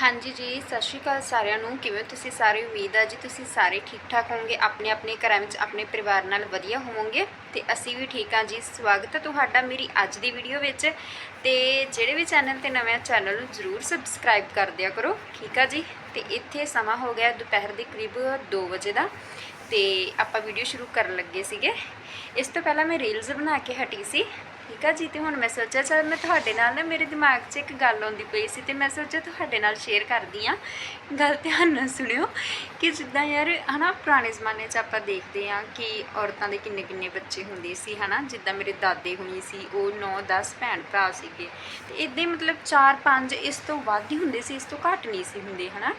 ਹਾਂਜੀ ਜੀ, ਸਤਿ ਸ਼੍ਰੀ ਅਕਾਲ ਸਾਰਿਆਂ ਨੂੰ। ਕਿਵੇਂ ਤੁਸੀਂ ਸਾਰੇ? ਉਮੀਦ ਆ ਜੀ ਤੁਸੀਂ ਸਾਰੇ ਠੀਕ ਠਾਕ ਹੋਵੋਗੇ। ਆਪਣੇ ਆਪਣੇ ਘਰਾਂ ਵਿੱਚ ਆਪਣੇ ਪਰਿਵਾਰ ਨਾਲ ਵਧੀਆ ਹੋਵੋਗੇ। ਤੇ ਅਸੀਂ ਵੀ ਠੀਕ ਹਾਂ ਜੀ। ਸਵਾਗਤ ਹੈ ਤੁਹਾਡਾ ਮੇਰੀ ਅੱਜ ਦੀ ਵੀਡੀਓ ਵਿੱਚ। ਤੇ ਜਿਹੜੇ ਵੀ ਚੈਨਲ ਤੇ ਨਵੇਂ ਚੈਨਲ ਨੂੰ ਜਰੂਰ ਸਬਸਕ੍ਰਾਈਬ ਕਰ ਦਿਆ ਕਰੋ। ਠੀਕ ਆ ਜੀ? ਤੇ ਇੱਥੇ ਸਮਾਂ ਹੋ ਗਿਆ ਦੁਪਹਿਰ ਦੇ ਕਰੀਬ 2 ਵਜੇ ਦਾ। ਤੇ ਆਪਾਂ ਵੀਡੀਓ ਸ਼ੁਰੂ ਕਰਨ ਲੱਗੇ ਸੀਗੇ। ਇਸ ਤੋਂ ਪਹਿਲਾਂ ਮੈਂ ਰੀਲਸ ਬਣਾ ਕੇ ਹਟੀ ਸੀ। ਠੀਕ ਆ ਜੀ, ਤੇ ਹੁਣ ਮੈਂ ਸੋਚਿਆ, ਚਲ ਮੈਂ ਤੁਹਾਡੇ ਨਾਲ ਨਾ ਮੇਰੇ ਦਿਮਾਗ 'ਚ ਇੱਕ ਗੱਲ ਆਉਂਦੀ ਪਈ ਸੀ ਤੇ ਮੈਂ ਸੋਚਿਆ ਤੁਹਾਡੇ ਨਾਲ ਸ਼ੇਅਰ ਕਰਦੀ ਆ ਗੱਲ ਧਿਆਨ ਨਾਲ ਸੁਣਿਓ ਕਿ ਜਿੱਦਾਂ ਯਾਰ, ਹਨਾ, ਪੁਰਾਣੇ ਜ਼ਮਾਨੇ 'ਚ ਆਪਾਂ ਦੇਖਦੇ ਆ ਕਿ ਔਰਤਾਂ ਦੇ ਕਿੰਨੇ ਕਿੰਨੇ ਬੱਚੇ ਹੁੰਦੇ ਸੀ, ਹਨਾ, ਜਿੱਦਾਂ ਮੇਰੇ ਦਾਦੇ ਹੁਣੀ ਸੀ, ਉਹ 9 10 ਭੈਣ ਭਰਾ ਸੀਗੇ। ਤੇ ਇਦਾਂ ਮਤਲਬ 4 5 ਇਸ ਤੋਂ ਵੱਧ ਹੀ ਹੁੰਦੇ ਸੀ, ਇਸ ਤੋਂ ਘੱਟ ਨਹੀਂ ਸੀ ਹੁੰਦੇ, ਹਨਾ।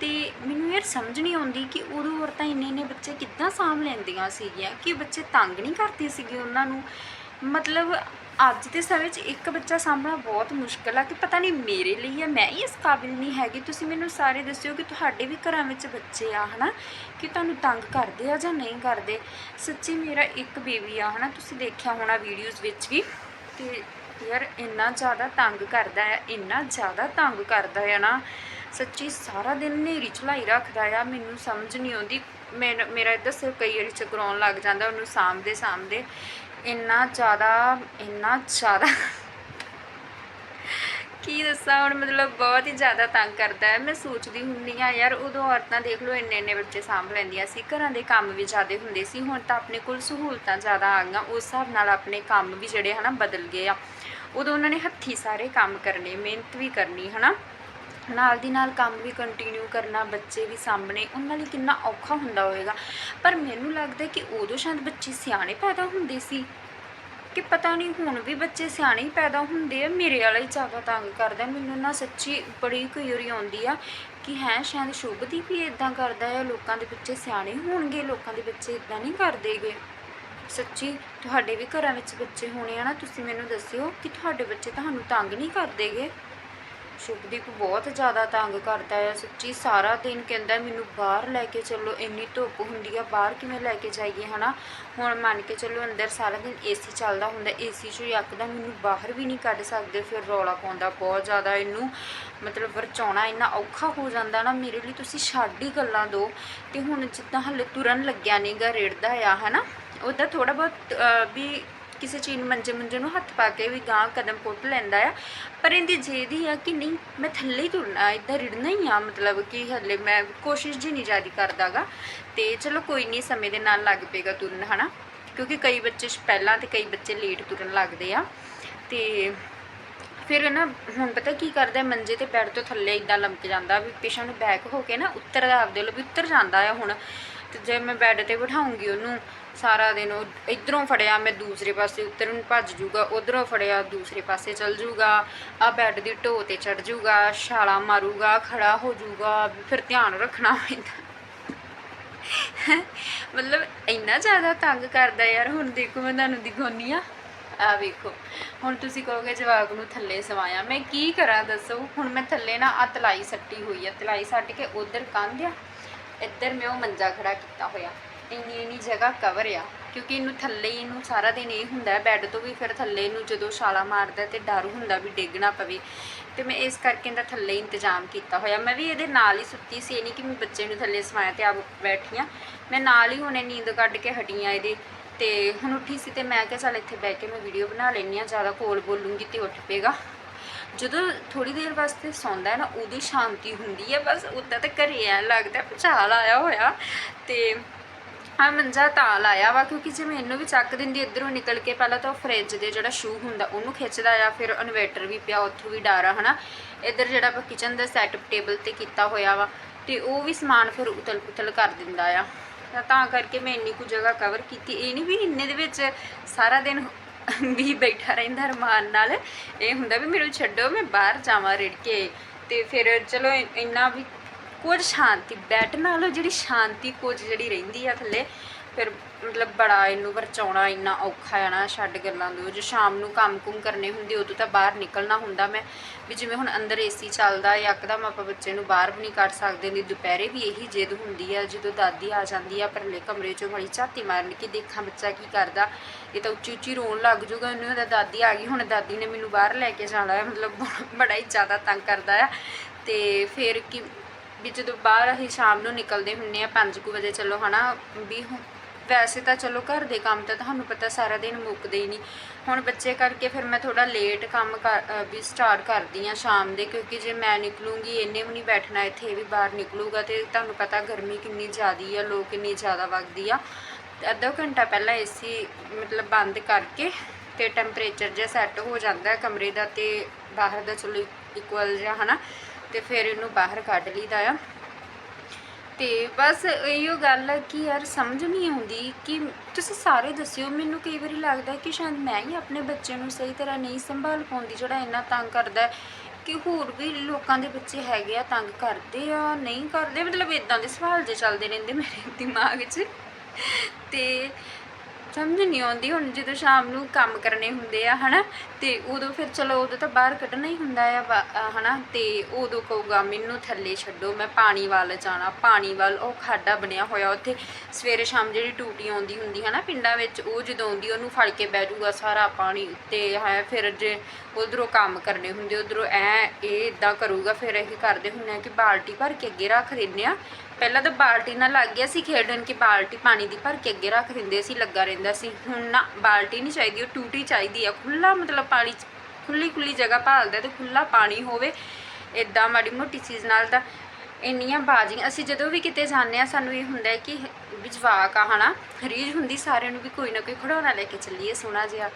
ਤੇ ਮੈਨੂੰ ਯਾਰ ਸਮਝ ਨਹੀਂ ਆਉਂਦੀ ਕਿ ਉਦੋਂ ਔਰਤਾਂ ਇੰਨੇ ਇੰਨੇ ਬੱਚੇ ਕਿੱਦਾਂ ਸਾਂਭ ਲੈਂਦੀਆਂ ਸੀਗੀਆਂ, ਕਿ ਬੱਚੇ ਤੰਗ ਨਹੀਂ ਕਰਦੇ ਸੀਗੇ ਉਹਨਾਂ ਨੂੰ। ਮਤਲਬ ਅੱਜ ਦੇ ਸਮੇਂ 'ਚ ਇੱਕ ਬੱਚਾ ਸਾਂਭਣਾ ਬਹੁਤ ਮੁਸ਼ਕਲ ਆ ਕਿ ਪਤਾ ਨਹੀਂ ਮੇਰੇ ਲਈ ਆ, ਮੈਂ ਹੀ ਇਸ ਕਾਬਿਲ ਨਹੀਂ ਹੈਗੀ। ਤੁਸੀਂ ਮੈਨੂੰ ਸਾਰੇ ਦੱਸਿਓ ਕਿ ਤੁਹਾਡੇ ਵੀ ਘਰਾਂ ਵਿੱਚ ਬੱਚੇ ਆ, ਹਨਾ? ਕਿ ਤੁਹਾਨੂੰ ਤੰਗ ਕਰਦੇ ਆ ਜਾਂ ਨਹੀਂ ਕਰਦੇ? ਸੱਚੀ ਮੇਰਾ ਇੱਕ ਬੇਬੀ ਆ, ਹਨਾ? ਤੁਸੀਂ ਦੇਖਿਆ ਹੋਣਾ ਵੀਡੀਓਜ਼ ਵਿੱਚ ਵੀ ਤੇ ਯਾਰ ਇੰਨਾ ਜ਼ਿਆਦਾ ਤੰਗ ਕਰਦਾ ਆ, ਇੰਨਾ ਜ਼ਿਆਦਾ ਤੰਗ ਕਰਦਾ ਆ ਨਾ। ਸੱਚੀ ਸਾਰਾ ਦਿਨ ਨੇਰੀ ਚਲਾਈ ਰੱਖਦਾ ਆ, ਮੈਨੂੰ ਸਮਝ ਨਹੀਂ ਆਉਂਦੀ। ਮੇਰਾ ਮੇਰਾ ਇੱਧਰ ਸਿਰ ਕਈ ਵਾਰੀ ਚਕਰਾਉਣ ਲੱਗ ਜਾਂਦਾ, ਉਹਨੂੰ ਸਾਂਭਦੇ ਸਾਂਭਦੇ। ਇੰਨਾ ਜ਼ਿਆਦਾ ਇੰਨਾ ਜ਼ਿਆਦਾ। ਕੀ ਦੱਸਾਂ, ਹੁਣ ਮਤਲਬ ਬਹੁਤ ਹੀ ਜ਼ਿਆਦਾ ਤੰਗ ਕਰਦਾ ਹੈ। ਮੈਂ ਸੋਚਦੀ ਹੁੰਦੀ ਆ ਯਾਰ ਉਦੋਂ ਔਰਤਾਂ ਦੇਖ ਲਓ, ਇੰਨੇ ਇੰਨੇ ਬੱਚੇ ਸਾਂਭ ਲੈਂਦੀਆਂ ਸੀ। ਘਰਾਂ ਦੇ ਕੰਮ ਵੀ ਜ਼ਿਆਦਾ ਹੁੰਦੇ ਸੀ। ਹੁਣ ਤਾਂ ਆਪਣੇ ਕੋਲ ਸਹੂਲਤਾਂ ਜ਼ਿਆਦਾ ਆ ਗਈਆਂ। ਉਸ ਹਿਸਾਬ ਨਾਲ ਆਪਣੇ ਕੰਮ ਵੀ ਜਿਹੜੇ ਹਨਾ, ਬਦਲ ਗਏ ਆ। ਉਦੋਂ ਉਹਨਾਂ ਨੇ ਹੱਥੀ ਸਾਰੇ ਕੰਮ ਕਰਨੇ, ਮਿਹਨਤ ਵੀ ਕਰਨੀ, ਹਨਾ। ਨਾਲ ਦੀ ਨਾਲ ਕੰਮ ਵੀ ਕੰਟੀਨਿਊ ਕਰਨਾ, ਬੱਚੇ ਵੀ ਸਾਹਮਣੇ ਉਹਨਾਂ ਲਈ ਕਿੰਨਾ ਔਖਾ ਹੁੰਦਾ ਹੋਵੇਗਾ। ਪਰ ਮੈਨੂੰ ਲੱਗਦਾ ਕਿ ਉਦੋਂ ਸ਼ਾਇਦ ਬੱਚੇ ਸਿਆਣੇ ਪੈਦਾ ਹੁੰਦੇ ਸੀ। ਕਿ ਪਤਾ ਨਹੀਂ ਹੁਣ ਵੀ ਬੱਚੇ ਸਿਆਣੇ ਹੀ ਪੈਦਾ ਹੁੰਦੇ ਆ। ਮੇਰੇ ਵਾਲਾ ਹੀ ਜ਼ਿਆਦਾ ਤੰਗ ਕਰਦਾ। ਮੈਨੂੰ ਨਾ ਸੱਚੀ ਬੜੀ ਕਯੂਰੀ ਆਉਂਦੀ ਆ ਕਿ ਹੈ, ਸ਼ਾਇਦ ਸ਼ੁਭਦੀਪ ਵੀ ਇਦਾਂ ਕਰਦਾ ਹੈ ਲੋਕਾਂ ਦੇ ਬੱਚੇ ਸਿਆਣੇ ਹੋਣਗੇ, ਲੋਕਾਂ ਦੇ ਬੱਚੇ ਇਦਾਂ ਨਹੀਂ ਕਰਦੇਗੇ ਸੱਚੀ, ਤੁਹਾਡੇ ਵੀ ਘਰਾਂ ਵਿੱਚ ਬੱਚੇ ਹੋਣੇ ਆ ਨਾ, ਤੁਸੀਂ ਮੈਨੂੰ ਦੱਸਿਓ ਕਿ ਤੁਹਾਡੇ ਬੱਚੇ ਤੁਹਾਨੂੰ ਤੰਗ ਨਹੀਂ ਕਰਦੇਗੇ ਸ਼ੁਭਦੀਪ ਬਹੁਤ ਜ਼ਿਆਦਾ ਤੰਗ ਕਰਦਾ ਹੈ ਸੱਚੀ ਸਾਰਾ ਦਿਨ ਕਹਿੰਦਾ ਮੈਨੂੰ ਬਾਹਰ ਲੈ ਕੇ ਚੱਲੋ, ਇੰਨੀ ਧੁੱਪ ਹੁੰਦੀ ਆ, ਬਾਹਰ ਕਿਵੇਂ ਲੈ ਕੇ ਜਾਈਏ, ਹਨਾ? ਹੁਣ ਮੰਨ ਕੇ ਚੱਲੋ ਅੰਦਰ ਸਾਰਾ ਦਿਨ ਏਸੀ ਚੱਲਦਾ ਹੁੰਦਾ ਏਸੀ 'ਚੋਂ ਯਕਦਮ ਮੈਨੂੰ ਬਾਹਰ ਵੀ ਨਹੀਂ ਕੱਢ ਸਕਦੇ, ਫਿਰ ਰੌਲਾ ਪਾਉਂਦਾ ਬਹੁਤ ਜ਼ਿਆਦਾ ਇਹਨੂੰ, ਮਤਲਬ ਵਰਚਾਉਣਾ ਇੰਨਾ ਔਖਾ ਹੋ ਜਾਂਦਾ ਨਾ, ਮੇਰੇ ਲਈ ਤੁਸੀਂ ਛੱਡ ਹੀ ਗੱਲਾਂ ਦੋ, ਤੇ ਹੁਣ ਜਿੱਦਾਂ ਹਲੇ ਤੁਰਨ ਲੱਗਿਆ ਨਹੀਂਗਾ ਰੇੜਦਾ ਆ, ਹਨਾ? ਉਹਦਾ ਥੋੜਾ ਬਹੁਤ ਵੀ ਕਿਸੇ ਚੀਜ਼ ਨੂੰ ਮੰਜੇ ਮੰਜੇ ਨੂੰ ਹੱਥ ਪਾ ਕੇ ਵੀ ਗਾਂ ਕਦਮ ਪੁੱਟ ਲੈਂਦਾ ਆ। ਪਰ ਇਹਦੀ ਜੇਦੀ ਆ ਕਿ ਨਹੀਂ, ਮੈਂ ਥੱਲੇ ਹੀ ਤੁਰਨਾ ਇੱਦਾਂ ਰਿੜਨਾ ਹੀ ਆ, ਮਤਲਬ ਕਿ ਹੱਲੇ ਮੈਂ ਕੋਸ਼ਿਸ਼ ਜੀ ਨਹੀਂ ਜਿਆਦੀ ਕਰਦਾਗਾ। ਤੇ ਚਲੋ ਕੋਈ ਨਹੀਂ, ਸਮੇਂ ਦੇ ਨਾਲ ਲੱਗ ਪਏਗਾ ਤੁਰਨ, ਹਨਾ? ਕਿਉਂਕਿ ਕਈ ਬੱਚੇ ਪਹਿਲਾਂ ਤੇ ਕਈ ਬੱਚੇ ਲੇਟ ਤੁਰਨ ਲੱਗਦੇ ਆ। ਤੇ ਫਿਰ ਨਾ, ਹੁਣ ਪਤਾ ਕੀ ਕਰਦਾ, ਮੰਜੇ ਤੇ ਬੈੱਡ ਤੋਂ ਥੱਲੇ ਇਦਾਂ ਲੰਮਕ ਜਾਂਦਾ ਵੀ ਪਿਛਾਂ ਨੂੰ ਬੈਕ ਹੋ ਕੇ ਨਾ ਉੱਤਰਦਾ ਆਪਦੇ ਵੱਲ, ਵੀ ਉੱਤਰ ਜਾਂਦਾ ਆ ਹੁਣ। ਤੇ ਜੇ ਮੈਂ ਬੈੱਡ ਤੇ ਬਿਠਾਉਂਗੀ ਉਹਨੂੰ ਸਾਰਾ ਦਿਨ ਉਹ ਇਧਰੋਂ ਫੜਿਆ ਮੈਂ ਦੂਸਰੇ ਪਾਸੇ ਉੱਤਰ ਨੂੰ ਭੱਜ ਜੂਗਾ, ਉਧਰੋਂ ਫੜਿਆ ਦੂਸਰੇ ਪਾਸੇ ਚੱਲ ਜੂਗਾ, ਆ ਬੈੱਡ ਦੀ ਢੋ ਤੇ ਚੜ ਜੂਗਾ, ਛਾਲਾ ਮਾਰੂਗਾ, ਖੜਾ ਹੋ ਜੂਗਾ, ਫਿਰ ਧਿਆਨ ਰੱਖਣਾ ਪੈਂਦਾ। ਮਤਲਬ ਇੰਨਾ ਜ਼ਿਆਦਾ ਤੰਗ ਕਰਦਾ ਯਾਰ, ਹੁਣ ਦੇਖੋ ਮੈਂ ਤੁਹਾਨੂੰ ਦਿਖਾਉਣੀ ਆ ਆ ਵੇਖੋ, ਹੁਣ ਤੁਸੀਂ ਕਹੋਗੇ ਜਵਾਕ ਨੂੰ ਥੱਲੇ ਸਵਾਇਆ, ਮੈਂ ਕੀ ਕਰਾਂ ਦੱਸੋ? ਹੁਣ ਮੈਂ ਥੱਲੇ ਨਾ ਆ ਤਲਾਈ ਸੱਟੀ ਹੋਈ ਆ, ਤਲਾਈ ਸੱਟ ਕੇ ਉਧਰ ਕੰਧ ਆ, ਇੱਧਰ ਮੈਂ ਉਹ ਮੰਜਾ ਖੜਾ ਕੀਤਾ ਹੋਇਆ। ਇੰਨੀ ਇੰਨੀ ਜਗ੍ਹਾ ਕਵਰ ਆ, ਕਿਉਂਕਿ ਇਹਨੂੰ ਥੱਲੇ ਇਹਨੂੰ ਸਾਰਾ ਦਿਨ ਇਹ ਹੁੰਦਾ ਬੈੱਡ ਤੋਂ ਵੀ ਫਿਰ ਥੱਲੇ ਇਹਨੂੰ ਜਦੋਂ ਛਾਲਾ ਮਾਰਦਾ ਤੇ ਡਰ ਹੁੰਦਾ ਵੀ ਡਿੱਗ ਨਾ ਪਵੇ। ਤੇ ਮੈਂ ਇਸ ਕਰਕੇ ਇਹਦਾ ਥੱਲੇ ਇੰਤਜ਼ਾਮ ਕੀਤਾ ਹੋਇਆ। ਮੈਂ ਵੀ ਇਹਦੇ ਨਾਲ ਹੀ ਸੁੱਤੀ ਸੀ, ਇਹ ਨਹੀਂ ਕਿ ਮੈਂ ਬੱਚੇ ਨੂੰ ਥੱਲੇ ਸਵਾਇਆ ਤੇ ਆਪ ਬੈਠੀ ਹਾਂ। ਮੈਂ ਨਾਲ ਹੀ ਹੁਣੇ ਨੀਂਦ ਕੱਢ ਕੇ ਹਟੀ ਆ ਇਹਦੇ ਤੇ ਹੁਣ ਉੱਠੀ ਸੀ ਤੇ ਮੈਂ ਕਿਹਾ ਚੱਲ ਇੱਥੇ ਬਹਿ ਕੇ ਮੈਂ ਵੀਡੀਓ ਬਣਾ ਲੈਂਦੀ ਆ ਜ਼ਿਆਦਾ ਕੋਲ ਬੋਲੂੰਗੀ ਤੇ ਉੱਠ ਪਏਗਾ। ਜਦੋਂ ਥੋੜੀ ਦੇਰ ਵਾਸਤੇ ਸੌਂਦਾ ਹੈ ਨਾ, ਉਹਦੀ ਸ਼ਾਂਤੀ ਹੁੰਦੀ ਹੈ, ਬਸ ਉੱਦਾਂ ਤਾਂ ਘਰੇ ਐ ਲੱਗਦਾ ਭੁਚਾਲ ਆਇਆ ਹੋਇਆ। ਤੇ ਹਾਂ, ਮੰਜਾ ਤਾਂ ਲਾਇਆ ਵਾ, ਕਿਉਂਕਿ ਜੇ ਮੈਂ ਇਹਨੂੰ ਵੀ ਚੱਕ ਦਿੰਦੀ, ਇਧਰੋਂ ਨਿਕਲ ਕੇ ਪਹਿਲਾਂ ਤਾਂ ਫ੍ਰਿਜ ਦੇ ਜਿਹੜਾ ਸ਼ੂ ਹੁੰਦਾ, ਉਹਨੂੰ ਖਿੱਚਦਾ ਆ, ਫਿਰ ਇਨਵੇਟਰ ਵੀ ਪਿਆ, ਉੱਥੋਂ ਵੀ ਡਰ ਆ, ਹਨਾ। ਇੱਧਰ ਜਿਹੜਾ ਆਪਾਂ ਕਿਚਨ ਦਾ ਸੈਟਅਪ ਟੇਬਲ ਤੇ ਕੀਤਾ ਹੋਇਆ ਵਾ, ਤੇ ਉਹ ਵੀ ਸਮਾਨ ਫਿਰ ਉਤਲ ਪੁਤਲ ਕਰ ਦਿੰਦਾ ਆ। ਤਾਂ ਕਰਕੇ ਮੈਂ ਇੰਨੀ ਕੁ ਜਗ੍ਹਾ ਕਵਰ ਕੀਤੀ। ਇਹ ਨਹੀਂ ਵੀ ਇੰਨੇ ਦੇ ਵਿੱਚ ਸਾਰਾ ਦਿਨ ਵੀ ਬੈਠਾ ਰਹਿੰਦਾ ਰਮਾਨ ਨਾਲ। ਇਹ ਹੁੰਦਾ ਵੀ ਮੈਨੂੰ ਛੱਡੋ, ਮੈਂ ਬਾਹਰ ਜਾਵਾਂ ਰਿੜ ਕੇ ਤੇ ਫਿਰ ਚਲੋ ਇੰਨਾ ਵੀ ਕੁਝ ਸ਼ਾਂਤੀ ਬੈੱਡ ਨਾਲੋਂ ਜਿਹੜੀ ਸ਼ਾਂਤੀ ਕੁਝ ਜਿਹੜੀ ਰਹਿੰਦੀ ਆ ਥੱਲੇ, ਫਿਰ ਮਤਲਬ ਬੜਾ ਇਹਨੂੰ ਵਰਚਾਉਣਾ ਇੰਨਾ ਔਖਾ ਆ ਨਾ, ਛੱਡ ਗੱਲਾਂ ਦੋ। ਜੇ ਸ਼ਾਮ ਨੂੰ ਕੰਮ-ਕੁਮ ਕਰਨੇ ਹੁੰਦੇ, ਉਦੋਂ ਤਾਂ ਬਾਹਰ ਨਿਕਲਣਾ ਹੁੰਦਾ ਮੈਂ। ਵੀ ਜਿਵੇਂ ਹੁਣ ਅੰਦਰ ਏਸੀ ਚੱਲਦਾ ਯਕਦਮ ਆਪਾਂ ਬੱਚੇ ਨੂੰ ਬਾਹਰ ਵੀ ਨਹੀਂ ਕੱਢ ਸਕਦੇ, ਨਹੀਂ ਦੁਪਹਿਰੇ ਵੀ ਇਹੀ ਜਿੱਦ ਹੁੰਦੀ ਆ, ਜਦੋਂ ਦਾਦੀ ਆ ਜਾਂਦੀ ਆ ਪਰਲੇ ਕਮਰੇ 'ਚੋਂ ਬੜੀ ਝਾਤੀ ਮਾਰਨ ਕਿ ਦੇਖਾਂ ਬੱਚਾ ਕੀ ਕਰਦਾ। ਇਹ ਤਾਂ ਉੱਚੀ ਉੱਚੀ ਰੋਣ ਲੱਗ ਜੂਗਾ ਇਹਨੂੰ ਉਹਦਾ ਦਾਦੀ ਆ ਗਈ, ਹੁਣ ਦਾਦੀ ਨੇ ਮੈਨੂੰ ਬਾਹਰ ਲੈ ਕੇ ਜਾਣਾ ਹੈ ਮਤਲਬ ਬੜਾ ਹੀ ਜ਼ਿਆਦਾ ਤੰਗ ਕਰਦਾ ਆ। ਤੇ ਫਿਰ ਕਿ ਵੀ ਜਦੋਂ ਬਾਹਰ ਅਸੀਂ ਸ਼ਾਮ ਨੂੰ ਨਿਕਲਦੇ ਹੁੰਨੇ ਆ 5:00 ਵਜੇ ਚਲੋ ਹਨਾ, ਵੀ ਹੁਣ- ਵੈਸੇ ਤਾਂ ਚਲੋ ਘਰ ਦੇ ਕੰਮ ਤਾਂ ਤੁਹਾਨੂੰ ਪਤਾ ਸਾਰਾ ਦਿਨ ਮੁੱਕਦੇ ਹੀ ਨਹੀਂ। ਹੁਣ ਬੱਚੇ ਕਰਕੇ ਫਿਰ ਮੈਂ ਥੋੜਾ ਲੇਟ ਕੰਮ ਕਰ ਵੀ ਸਟਾਰਟ ਕਰਦੀ ਆ ਸ਼ਾਮ ਦੇ, ਕਿਉਂਕਿ ਜੇ ਮੈਂ ਨਿਕਲੂੰਗੀ ਇਹਨੇ ਵੀ ਨਹੀਂ ਬੈਠਣਾ ਇੱਥੇ ਵੀ ਬਾਹਰ ਨਿਕਲੂਗਾ ਤੇ ਤੁਹਾਨੂੰ ਪਤਾ ਗਰਮੀ ਕਿੰਨੀ ਜ਼ਿਆਦੀ ਆ, ਲੋਕ ਕਿੰਨੀ ਜ਼ਿਆਦਾ ਵਗਦੀ ਆ। ਤੇ ਅੱਧਾ ਘੰਟਾ ਪਹਿਲਾਂ ਏਸੀ ਮਤਲਬ ਬੰਦ ਕਰਕੇ ਤੇ ਟੈਂਪਰੇਚਰ ਜਿਹਾ ਸੈੱਟ ਹੋ ਜਾਂਦਾ ਕਮਰੇ ਦਾ ਤੇ ਬਾਹਰ ਦਾ ਚਲੋ ਇਕੁਅਲ ਜਿਹਾ ਹਨਾ। ਤੇ ਫਿਰ ਇਹਨੂੰ ਬਾਹਰ ਕੱਢ ਲਈਦਾ ਆ। ਤੇ ਬਸ ਇਹੋ ਗੱਲ ਹੈ ਕਿ ਯਾਰ ਸਮਝ ਨਹੀਂ ਆਉਂਦੀ ਕਿ ਤੁਸੀਂ ਸਾਰੇ ਦੱਸਿਓ, ਮੈਨੂੰ ਕਈ ਵਾਰੀ ਲੱਗਦਾ ਕਿ ਸ਼ਾਇਦ ਮੈਂ ਹੀ ਆਪਣੇ ਬੱਚੇ ਨੂੰ ਸਹੀ ਤਰ੍ਹਾਂ ਨਹੀਂ ਸੰਭਾਲ ਪਾਉਂਦੀ ਜਿਹੜਾ ਇੰਨਾ ਤੰਗ ਕਰਦਾ ਕਿ ਹੋਰ ਵੀ ਲੋਕਾਂ ਦੇ ਬੱਚੇ ਹੈਗੇ ਆ, ਤੰਗ ਕਰਦੇ ਆ, ਨਹੀਂ ਕਰਦੇ, ਮਤਲਬ ਇਦਾਂ ਦੇ ਸਵਾਲ ਜੇ ਚੱਲਦੇ ਰਹਿੰਦੇ ਮੇਰੇ ਦਿਮਾਗ 'ਚ। ਤੇ ਸਮਝ ਨਹੀਂ ਆਉਂਦੀ। ਹੁਣ ਜਦੋਂ ਸ਼ਾਮ ਨੂੰ ਕੰਮ ਕਰਨੇ ਹੁੰਦੇ ਆ, ਹਨਾ, ਤੇ ਉਦੋਂ ਫਿਰ ਚਲੋ ਉਦੋਂ ਤਾਂ ਬਾਹਰ ਕੱਢਣਾ ਹੀ ਹੁੰਦਾ ਆ ਬਾ- ਅਹ, ਹਨਾ, ਤੇ ਉਦੋਂ ਕਹੂਗਾ ਮੈਨੂੰ ਥੱਲੇ ਛੱਡੋ, ਮੈਂ ਪਾਣੀ ਵੱਲ ਜਾਣਾ, ਪਾਣੀ ਵੱਲ ਉਹ ਖਾਡਾ ਬਣਿਆ ਹੋਇਆ ਉੱਥੇ। ਸਵੇਰੇ ਸ਼ਾਮ ਜਿਹੜੀ ਟੂਟੀ ਆਉਂਦੀ ਹੁੰਦੀ, ਹਨਾ, ਪਿੰਡਾਂ ਵਿੱਚ, ਉਹ ਜਦੋਂ ਆਉਂਦੀ, ਉਹਨੂੰ ਫੜ ਕੇ ਬਹਿ ਜਾਊਗਾ ਸਾਰਾ ਪਾਣੀ ਉੱਤੇ, ਹੈ, ਫਿਰ ਜੇ ਉਧਰੋਂ ਕੰਮ ਕਰਨੇ ਹੁੰਦੇ, ਉਧਰੋਂ ਐ, ਇਹ ਇਦਾਂ ਕਰੂਗਾ, ਫਿਰ ਇਹ ਕਰਦੇ ਹੁੰਦੇ ਆ ਕਿ ਬਾਲਟੀ ਭਰ ਕੇ ਅੱਗੇ ਰੱਖ ਦਿੰਦੇ ਆ ਪਹਿਲਾਂ ਤਾਂ ਬਾਲਟੀ ਨਾਲ ਲੱਗ ਗਿਆ ਸੀ ਖੇਡਣ ਕਿ ਬਾਲਟੀ ਪਾਣੀ ਦੀ ਭਰ ਕੇ ਅੱਗੇ ਰੱਖ ਦਿੰਦੇ ਸੀ, ਲੱਗਾ ਰਹਿੰਦਾ ਸੀ। ਹੁਣ ਨਾ ਬਾਲਟੀ ਨਹੀਂ ਚਾਹੀਦੀ, ਉਹ ਟੂਟੀ ਚਾਹੀਦੀ ਆ। ਖੁੱਲਾ ਮਤਲਬ ਪਾਣੀ ਖੁੱਲੀ ਖੁੱਲੀ ਜਗ੍ਹਾ ਭਾਲਦਾ ਤੇ ਖੁੱਲਾ ਪਾਣੀ ਹੋਵੇ ਇਦਾਂ ਮਾੜੀ ਮੋਟੀ ਚੀਜ਼ ਨਾਲ ਤਾਂ ਇੰਨੀਆਂ ਬਾਜ਼ੀਆਂ, ਅਸੀਂ ਜਦੋਂ ਵੀ ਕਿਤੇ ਜਾਂਦੇ ਆ ਸਾਨੂੰ ਇਹ ਹੁੰਦਾ ਹੈ ਕਿ ਵੀ ਜਵਾਕ ਆ, ਹਨਾ? ਰੀਝ ਹੁੰਦੀ ਸਾਰਿਆਂ ਨੂੰ ਵੀ ਕੋਈ ਨਾ ਕੋਈ ਖਿਡੌਣਾ ਲੈ ਕੇ ਚੱਲੀਏ, ਸੋਹਣਾ ਜਿਹਾ।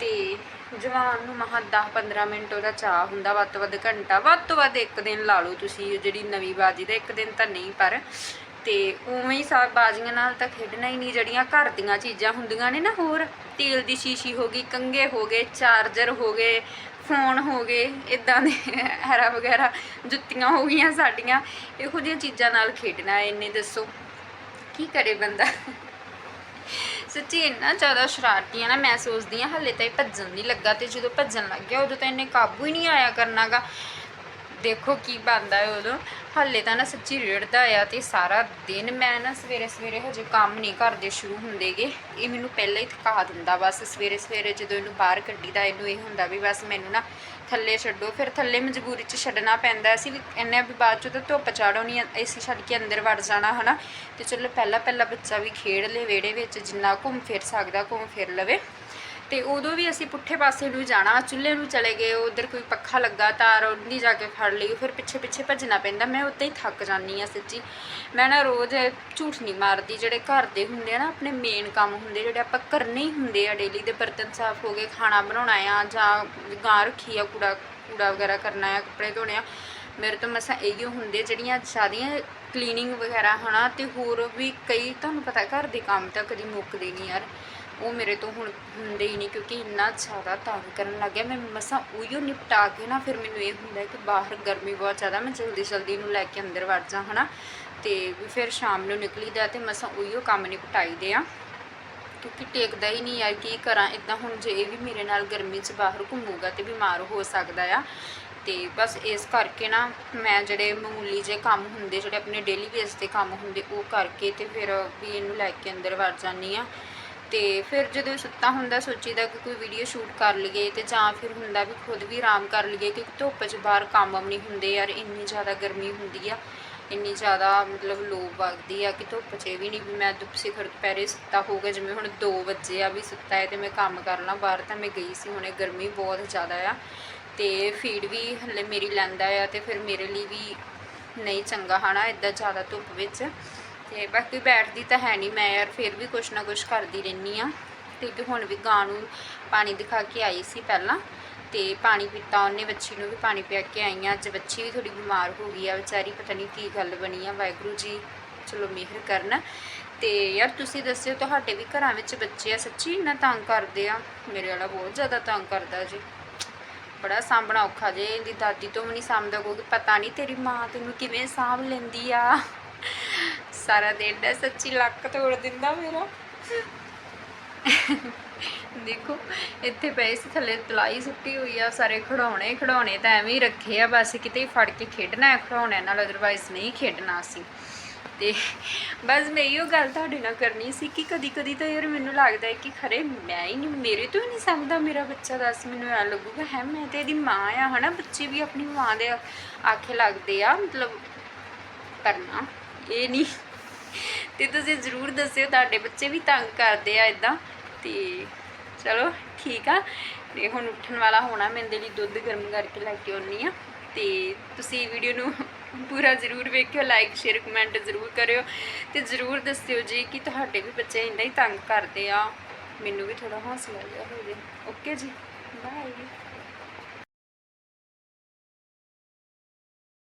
ਤੇ ਜਵਾਨ ਨੂੰ ਮਹਾਂ 10 15 ਮਿੰਟ ਉਹਦਾ ਚਾਹ ਹੁੰਦਾ, ਵੱਧ ਤੋਂ ਵੱਧ ਘੰਟਾ, ਵੱਧ ਤੋਂ ਵੱਧ ਇੱਕ ਦਿਨ ਲਾ ਲਓ ਤੁਸੀਂ ਜਿਹੜੀ ਨਵੀਂ ਬਾਜੀ ਦਾ ਇੱਕ ਦਿਨ ਤਾਂ ਨਹੀਂ, ਪਰ ਤੇ ਉਵੇਂ ਹੀ ਸਭ ਬਾਜ਼ੀਆਂ ਨਾਲ ਤਾਂ ਖੇਡਣਾ ਹੀ ਨਹੀਂ, ਜਿਹੜੀਆਂ ਘਰ ਦੀਆਂ ਚੀਜ਼ਾਂ ਹੁੰਦੀਆਂ ਨੇ ਨਾ ਹੋਰ, ਤੇਲ ਦੀ ਸ਼ੀਸ਼ੀ ਹੋ ਗਈ ਕੰਗੇ ਹੋ ਗਏ, ਚਾਰਜਰ ਹੋ ਗਏ, ਫੋਨ ਹੋ ਗਏ ਇਦਾਂ ਦੇ ਹੈਰਾ ਵਗੈਰਾ ਜੁੱਤੀਆਂ ਹੋ ਗਈਆਂ ਸਾਡੀਆਂ, ਇਹੋ ਜਿਹੀਆਂ ਚੀਜ਼ਾਂ ਨਾਲ ਖੇਡਣਾ, ਇੰਨੇ ਦੱਸੋ, ਕੀ ਕਰੇ ਬੰਦਾ? ਸੱਚੀ ਇੰਨਾ ਜ਼ਿਆਦਾ ਸ਼ਰਾਰਤੀ ਆ ਨਾ ਮੈਂ ਸੋਚਦੀ ਆ ਹਲੇ ਤਾਂ ਇਹ ਭੱਜਣ ਨਹੀਂ ਲੱਗਾ ਤੇ ਜਦੋਂ ਭੱਜਣ ਲੱਗ ਗਿਆ, ਉਦੋਂ ਤਾਂ ਇਹਨੇ ਕਾਬੂ ਹੀ ਨਹੀਂ ਆਇਆ ਕਰਨਾਗਾ। ਦੇਖੋ ਕੀ ਬਣਦਾ ਹੈ ਉਦੋਂ। ਹੱਲੇ ਤਾਂ ਨਾ ਸੱਚੀ ਰਿੜਦਾ ਆ ਤੇ ਸਾਰਾ ਦਿਨ ਮੈਂ ਨਾ ਸਵੇਰੇ ਸਵੇਰੇ ਹਜੇ ਕੰਮ ਨਹੀਂ ਕਰਦੇ ਸ਼ੁਰੂ ਹੁੰਦੇਗੇ। ਇਹ ਮੈਨੂੰ ਪਹਿਲਾਂ ਹੀ ਥਕਾ ਦਿੰਦਾ ਬਸ ਸਵੇਰੇ ਸਵੇਰੇ ਜਦੋਂ ਇਹਨੂੰ ਬਾਹਰ ਕੱਢੀਦਾ, ਇਹਨੂੰ ਇਹ ਹੁੰਦਾ ਵੀ ਬਸ ਮੈਨੂੰ ਨਾ ਥੱਲੇ ਛੱਡੋ, ਫਿਰ ਥੱਲੇ ਮਜਬੂਰੀ 'ਚ ਛੱਡਣਾ ਪੈਂਦਾ ਸੀ ਵੀ ਇੰਨੇ ਵੀ ਬਾਅਦ 'ਚ ਤਾਂ ਧੁੱਪ ਨਹੀਂ ਏਸੀ ਛੱਡ ਕੇ ਅੰਦਰ ਵੜ ਜਾਣਾ, ਹਨਾ? ਤੇ ਚਲੋ ਪਹਿਲਾਂ ਪਹਿਲਾਂ ਬੱਚਾ ਵੀ ਖੇਡ ਲੇ ਵਿਹੜੇ ਵਿੱਚ, ਜਿੰਨਾ ਘੁੰਮ ਫਿਰ ਸਕਦਾ, ਘੁੰਮ ਫਿਰ ਲਵੇ। ਤੇ ਉਦੋਂ ਵੀ ਅਸੀਂ ਪੁੱਠੇ ਪਾਸੇ ਨੂੰ ਜਾਣਾ, ਚੁੱਲ੍ਹੇ ਨੂੰ ਚਲੇ ਗਏ, ਉਧਰ ਕੋਈ ਪੱਖਾ ਲੱਗਾ ਤਾਰ, ਉਹਦੀ ਜਾ ਕੇ ਫੜ ਲਈ, ਫਿਰ ਪਿੱਛੇ ਪਿੱਛੇ ਭੱਜਣਾ ਪੈਂਦਾ, ਮੈਂ ਉੱਤੇ ਹੀ ਥੱਕ ਜਾਂਦੀ ਆ ਸੱਚੀ। ਮੈਂ ਨਾ ਰੋਜ਼ ਝੂਠ ਨਹੀਂ ਮਾਰਦੀ, ਜਿਹੜੇ ਘਰ ਦੇ ਹੁੰਦੇ ਆ ਨਾ, ਆਪਣੇ ਮੇਨ ਕੰਮ ਹੁੰਦੇ, ਜਿਹੜੇ ਆਪਾਂ ਕਰਨੇ ਹੀ ਹੁੰਦੇ ਆ ਡੇਲੀ ਦੇ, ਬਰਤਨ ਸਾਫ਼ ਹੋ ਗਏ, ਖਾਣਾ ਬਣਾਉਣਾ ਆ, ਜਾਂ ਗਾਂ ਰੱਖੀ ਆ, ਕੂੜਾ ਕੂੜਾ ਵਗੈਰਾ ਕਰਨਾ ਆ, ਕੱਪੜੇ ਧੋਣੇ ਆ, ਮੇਰੇ ਤੋਂ ਮਸਾਂ ਇਹੀ ਹੁੰਦੇ, ਜਿਹੜੀਆਂ ਸਾਰੀਆਂ ਕਲੀਨਿੰਗ ਵਗੈਰਾ ਹਨਾ, ਤੇ ਹੋਰ ਵੀ ਕਈ, ਤੁਹਾਨੂੰ ਪਤਾ ਘਰ ਦੇ ਕੰਮ ਤਾਂ ਕਦੀ ਮੁੱਕਦੇ ਨਹੀਂ ਯਾਰ। ਉਹ ਮੇਰੇ ਤੋਂ ਹੁਣ ਹੁੰਦੇ ਹੀ ਨਹੀਂ ਕਿਉਂਕਿ ਇੰਨਾ ਜ਼ਿਆਦਾ ਤੰਗ ਕਰਨ ਲੱਗ ਗਿਆ। ਮੈਂ ਮਸਾਂ ਉਹੀਓ ਨਿਪਟਾ ਕੇ ਨਾ ਫਿਰ ਮੈਨੂੰ ਇਹ ਹੁੰਦਾ ਕਿ ਬਾਹਰ ਗਰਮੀ ਬਹੁਤ ਜ਼ਿਆਦਾ, ਮੈਂ ਜਲਦੀ ਜਲਦੀ ਨੂੰ ਲੈ ਕੇ ਅੰਦਰ ਵੜ ਜਾ ਹਨਾ। ਤੇ ਵੀ ਫਿਰ ਸ਼ਾਮ ਨੂੰ ਨਿਕਲੀਦਾ ਤੇ ਮਸਾਂ ਉਹੀਓ ਕੰਮ ਨਿਪਟਾਈਦੇ ਆ। ਕਿਉਂਕਿ ਟੇਕਦਾ ਹੀ ਨਹੀਂ ਯਾਰ, ਕੀ ਕਰਾਂ? ਇਦਾਂ ਹੁਣ ਜੇ ਇਹ ਵੀ ਮੇਰੇ ਨਾਲ ਗਰਮੀ 'ਚ ਬਾਹਰ ਘੁੰਮੂਗਾ ਤੇ ਬਿਮਾਰ ਹੋ ਸਕਦਾ ਆ। ਤੇ ਬਸ ਇਸ ਕਰਕੇ ਨਾ ਮੈਂ ਜਿਹੜੇ ਮਾਮੂਲੀ ਜੇ ਕੰਮ ਹੁੰਦੇ, ਜਿਹੜੇ ਆਪਣੇ ਡੇਲੀ ਬੇਸ ਤੇ ਕੰਮ ਹੁੰਦੇ, ਉਹ ਕਰਕੇ ਤੇ ਫਿਰ ਵੀ ਇਹਨੂੰ ਲੈ ਕੇ ਅੰਦਰ ਵੜ ਜਾਂਦੀ ਆ। ਤੇ ਫਿਰ ਜਦੋਂ ਸੁੱਤਾ ਹੁੰਦਾ, ਸੋਚੀਦਾ ਕਿ ਕੋਈ ਵੀਡੀਓ ਸ਼ੂਟ ਕਰ ਲਈਏ ਤੇ ਜਾਂ ਫਿਰ ਹੁੰਦਾ ਵੀ ਖੁਦ ਵੀ ਆਰਾਮ ਕਰ ਲਈਏ ਕਿਉਂਕਿ ਧੁੱਪ 'ਚ ਬਾਹਰ ਕੰਮ ਨਹੀਂ ਹੁੰਦੇ ਯਾਰ, ਇੰਨੀ ਜ਼ਿਆਦਾ ਗਰਮੀ ਹੁੰਦੀ ਆ, ਇੰਨੀ ਜ਼ਿਆਦਾ ਮਤਲਬ ਲੋ ਵਗਦੀ ਆ ਕਿ ਧੁੱਪ 'ਚ ਇਹ ਵੀ ਨਹੀਂ ਵੀ ਮੈਂ ਦੁਪ ਸਿਖਰ ਦੁਪਹਿਰੇ ਸੁੱਤਾ ਹੋਊਗਾ, ਜਿਵੇਂ ਹੁਣ 2 ਵਜੇ ਆ ਵੀ ਸੁੱਤਾ ਹੈ ਤੇ ਮੈਂ ਕੰਮ ਕਰ ਲਾਂ, ਬਾਹਰ ਤਾਂ ਮੈਂ ਗਈ ਸੀ, ਹੁਣੇ ਗਰਮੀ ਬਹੁਤ ਜ਼ਿਆਦਾ ਆ ਤੇ ਫੀਡ ਵੀ ਹਲੇ ਮੇਰੀ ਲੈਂਦਾ ਆ ਤੇ ਫਿਰ ਮੇਰੇ ਲਈ ਵੀ ਨਹੀਂ ਚੰਗਾ ਹਨਾ ਇਦਾਂ ਜ਼ਿਆਦਾ ਧੁੱਪ ਵਿੱਚ। ਤੇ ਬਾਕੀ ਬੈਠਦੀ ਤਾਂ ਹੈ ਨਹੀਂ, ਮੈਂ ਯਾਰ ਫਿਰ ਵੀ ਕੁਛ ਨਾ ਕੁਛ ਕਰਦੀ ਰਹਿੰਦੀ ਆ ਤੇ ਹੁਣ ਵੀ ਗਾਂ ਨੂੰ ਪਾਣੀ ਦਿਖਾ ਕੇ ਆਈ ਸੀ ਪਹਿਲਾਂ, ਤੇ ਪਾਣੀ ਪੀਤਾ ਉਹਨੇ, ਬੱਚੀ ਨੂੰ ਵੀ ਪਾਣੀ ਪਿਆ ਕੇ ਆਈ ਆ ਅੱਜ ਬੱਚੀ ਵੀ ਥੋੜੀ ਬਿਮਾਰ ਹੋ ਗਈ ਆ ਵਿਚਾਰੀ, ਪਤਾ ਨਹੀਂ ਕੀ ਗੱਲ ਬਣੀ ਆ। ਵਾਹਿਗੁਰੂ ਜੀ, ਚਲੋ ਮਿਹਰ ਕਰਨ। ਤੇ ਯਾਰ ਤੁਸੀਂ ਦੱਸਿਓ, ਤੁਹਾਡੇ ਵੀ ਘਰਾਂ ਵਿੱਚ ਬੱਚੇ ਆ ਸੱਚੀ? ਇੰਨਾ ਤੰਗ ਕਰਦੇ ਆ। ਮੇਰੇ ਵਾਲਾ ਬਹੁਤ ਜ਼ਿਆਦਾ ਤੰਗ ਕਰਦਾ ਜੀ। ਬੜਾ ਸਾਂਭਣਾ ਔਖਾ ਜੇ। ਇਹਦੀ ਦਾਦੀ ਤੋਂ ਵੀ ਨਹੀਂ ਸਾਂਭਦਾ ਕੋਈ। ਪਤਾ ਨਹੀਂ ਤੇਰੀ ਮਾਂ ਤੈਨੂੰ ਕਿਵੇਂ ਸਾਂਭ ਲੈਂਦੀ ਆ। ਸਾਰਾ ਦਿਨ। ਦਾ ਸੱਚੀ ਲੱਕ ਤੋੜ ਦਿੰਦਾ ਮੇਰਾ। ਦੇਖੋ, ਇੱਥੇ ਪਏ ਸੀ, ਥੱਲੇ ਤਲਾਈ ਸੁੱਟੀ ਹੋਈ ਆ, ਸਾਰੇ ਖਿਡੌਣੇ ਖਿਡੌਣੇ ਤਾਂ ਐਵੇਂ ਹੀ ਰੱਖੇ ਆ, ਬਸ ਕਿਤੇ ਫੜ ਕੇ ਖੇਡਣਾ ਹੈ, ਖਿਡੌਣਿਆਂ ਨਾਲ ਅਦਰਵਾਈਜ਼ ਨਹੀਂ ਖੇਡਣਾ ਅਸੀਂ। ਤੇ ਬਸ ਮੈਂ ਇਹੋ ਗੱਲ ਤੁਹਾਡੇ ਨਾਲ ਕਰਨੀ ਸੀ ਕਿ ਕਦੀ ਕਦੀ ਤਾਂ ਯਾਰ ਮੈਨੂੰ ਲੱਗਦਾ ਹੈ ਕਿ ਖਰੇ ਮੈਂ ਹੀ ਨਹੀਂ, ਮੇਰੇ ਤੋਂ ਹੀ ਨਹੀਂ ਸਮਝਦਾ ਮੇਰਾ ਬੱਚਾ, ਦੱਸ ਮੈਨੂੰ ਐ ਲੱਗੂਗਾ, ਹੈ, ਮੈਂ ਤੇ ਇਹਦੀ ਮਾਂ ਆ, ਹਨਾ, ਬੱਚੇ ਵੀ ਆਪਣੀ ਮਾਂ ਦੇ ਆਖੇ ਲੱਗਦੇ ਆ, ਮਤਲਬ ਕਰਨਾ ਇਹ ਨਹੀਂ। ਤੇ ਤੁਸੀਂ ਜ਼ਰੂਰ ਦੱਸਿਓ, ਤੁਹਾਡੇ ਬੱਚੇ ਵੀ ਤੰਗ ਕਰਦੇ ਆ ਇਦਾਂ ਤੇ ਚਲੋ, ਠੀਕ ਆ। ਤੇ ਹੁਣ ਉੱਠਣ ਵਾਲਾ ਹੋਣਾ, ਮੈਂ ਇਹਦੇ ਲਈ ਦੁੱਧ ਗਰਮ ਕਰਕੇ ਲੈ ਕੇ ਆਉਣੀ ਆ। ਤੇ ਤੁਸੀਂ ਵੀਡੀਓ ਨੂੰ ਪੂਰਾ ਜ਼ਰੂਰ ਵੇਖਿਓ ਲਾਈਕ ਸ਼ੇਅਰ ਕਮੈਂਟ ਜ਼ਰੂਰ ਕਰਿਓ। ਤੇ ਜ਼ਰੂਰ ਦੱਸਿਓ ਜੀ ਕਿ ਤੁਹਾਡੇ ਵੀ ਬੱਚੇ ਇੰਨਾ ਹੀ ਤੰਗ ਕਰਦੇ ਆ। ਮੈਨੂੰ ਵੀ ਥੋੜਾ ਹੌਸਲਾ ਜਿਹਾ ਹੋ ਜੇ ਓਕੇ ਜੀ ਬਾਏ